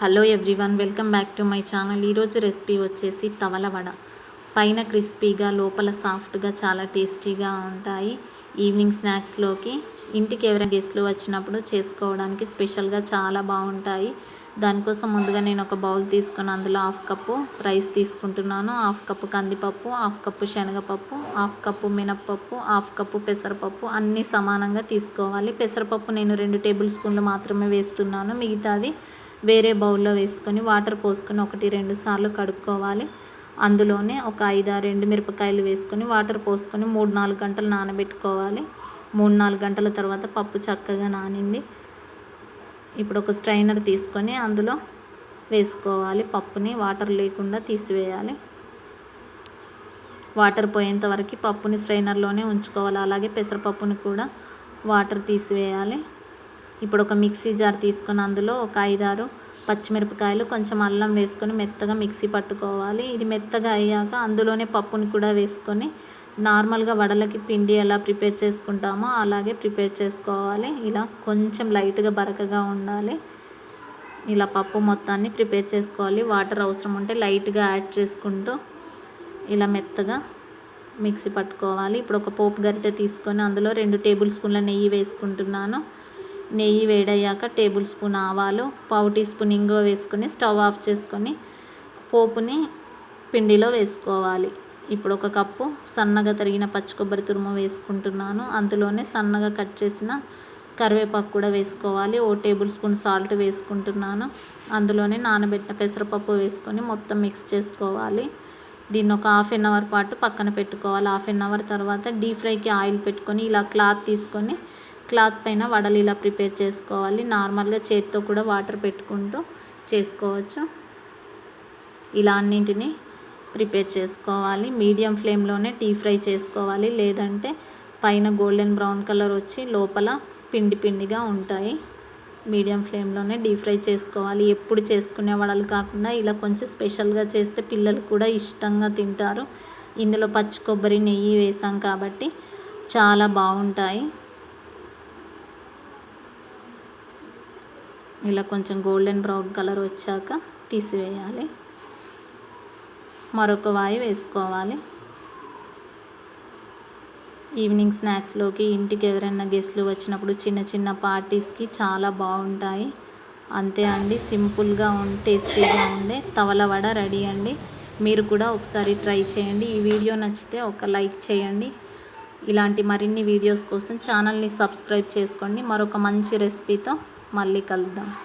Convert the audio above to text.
Hello everyone welcome back to my channel. ఈరోజు recipe వచ్చేసి తవల వడ. పైన క్రిస్పీగా లోపల సాఫ్ట్గా చాలా టేస్టీగా ఉంటాయి ఈవినింగ్ స్నాక్స్లోకి. ఇంటికి ఎవరైనా గెస్ట్లు వచ్చినప్పుడు చేసుకోవడానికి స్పెషల్గా చాలా బాగుంటాయి. దానికోసం ముందుగా నేను ఒక బౌల్ తీసుకుని అందులో హాఫ్ కప్పు రైస్ తీసుకుంటున్నాను. హాఫ్ కప్పు కందిపప్పు హాఫ్ కప్పు శనగపప్పు హాఫ్ కప్పు మినప్పప్పు హాఫ్ కప్పు పెసరపప్పు అన్నీ సమానంగా తీసుకోవాలి. పెసరపప్పు నేను రెండు టేబుల్ స్పూన్లు మాత్రమే వేస్తున్నాను. మిగతాది వేరే బౌల్లో వేసుకొని వాటర్ పోసుకొని ఒకటి రెండు సార్లు కడుక్కోవాలి. అందులోనే ఒక ఐదు ఆరు రెండు మిరపకాయలు వేసుకొని వాటర్ పోసుకొని మూడు నాలుగు గంటలు నానబెట్టుకోవాలి. మూడు నాలుగు గంటల తర్వాత పప్పు చక్కగా నానింది. ఇప్పుడు ఒక స్ట్రైనర్ తీసుకొని అందులో వేసుకోవాలి. పప్పుని వాటర్ లేకుండా తీసివేయాలి. వాటర్ పోయేంత వరకు పప్పుని స్ట్రైనర్లోనే ఉంచుకోవాలి. అలాగే పెసరపప్పుని కూడా వాటర్ తీసివేయాలి. ఇప్పుడు ఒక మిక్సీ జార్ తీసుకొని అందులో ఒక ఐదారు పచ్చిమిరపకాయలు కొంచెం అల్లం వేసుకొని మెత్తగా మిక్సీ పట్టుకోవాలి. ఇది మెత్తగా అయ్యాక అందులోనే పప్పుని కూడా వేసుకొని నార్మల్గా వడలకి పిండి ఎలా ప్రిపేర్ చేసుకుంటామో అలాగే ప్రిపేర్ చేసుకోవాలి. ఇలా కొంచెం లైట్గా బరకగా ఉండాలి. ఇలా పప్పు మొత్తాన్ని ప్రిపేర్ చేసుకోవాలి. వాటర్ అవసరం ఉంటే లైట్గా యాడ్ చేసుకుంటూ ఇలా మెత్తగా మిక్సీ పట్టుకోవాలి. ఇప్పుడు ఒక పోపు గరిటె తీసుకొని అందులో రెండు టేబుల్ స్పూన్ల నెయ్యి వేసుకుంటున్నాను. నెయ్యి వేడయ్యాక టేబుల్ స్పూన్ ఆవాలు పావు టీ స్పూన్ ఇంగువ వేసుకొని స్టవ్ ఆఫ్ చేసుకొని పోపుని పిండిలో వేసుకోవాలి. ఇప్పుడు ఒక కప్పు సన్నగా తరిగిన పచ్చి కొబ్బరి తురుము వేసుకుంటున్నాను. అందులోనే సన్నగా కట్ చేసిన కరివేపాకు కూడా వేసుకోవాలి. ఓ టేబుల్ స్పూన్ సాల్ట్ వేసుకుంటున్నాను. అందులోనే నానబెట్టిన పెసరపప్పు వేసుకొని మొత్తం మిక్స్ చేసుకోవాలి. దీన్ని ఒక హాఫ్ అన్ అవర్ పాటు పక్కన పెట్టుకోవాలి. హాఫ్ అన్ అవర్ తర్వాత డీప్ ఫ్రైకి ఆయిల్ పెట్టుకొని ఇలా క్లాత్ తీసుకొని క్లాత్ పైన వడలు ఇలా ప్రిపేర్ చేసుకోవాలి. నార్మల్గా చేతితో కూడా వాటర్ పెట్టుకుంటూ చేసుకోవచ్చు. ఇలా అన్నింటినీ ప్రిపేర్ చేసుకోవాలి. మీడియం ఫ్లేమ్లోనే టీ ఫ్రై చేసుకోవాలి. లేదంటే పైన గోల్డెన్ బ్రౌన్ కలర్ వచ్చి లోపల పిండి పిండిగా ఉంటాయి. మీడియం ఫ్లేమ్లోనే డీప్ ఫ్రై చేసుకోవాలి. ఎప్పుడు చేసుకునే వడలు కాకుండా ఇలా కొంచెం స్పెషల్గా చేస్తే పిల్లలు కూడా ఇష్టంగా తింటారు. ఇందులో పచ్చి కొబ్బరి నెయ్యి వేసాం కాబట్టి చాలా బాగుంటాయి. ఇలా కొంచెం గోల్డెన్ బ్రౌన్ కలర్ వచ్చాక తీసివేయాలి. మరొక వాయి వేసుకోవాలి. ఈవినింగ్ స్నాక్స్లోకి ఇంటికి ఎవరైనా గెస్ట్లు వచ్చినప్పుడు చిన్న చిన్న పార్టీస్కి చాలా బాగుంటాయి. అంతే అండి సింపుల్గా ఉండి టేస్టీగా ఉండే తవల వడ రెడీ అండి. మీరు కూడా ఒకసారి ట్రై చేయండి. ఈ వీడియో నచ్చితే ఒక లైక్ చేయండి. ఇలాంటి మరిన్ని వీడియోస్ కోసం ఛానల్ని సబ్స్క్రైబ్ చేసుకోండి. మరొక మంచి రెసిపీతో మళ్ళీ కలుద్దాం.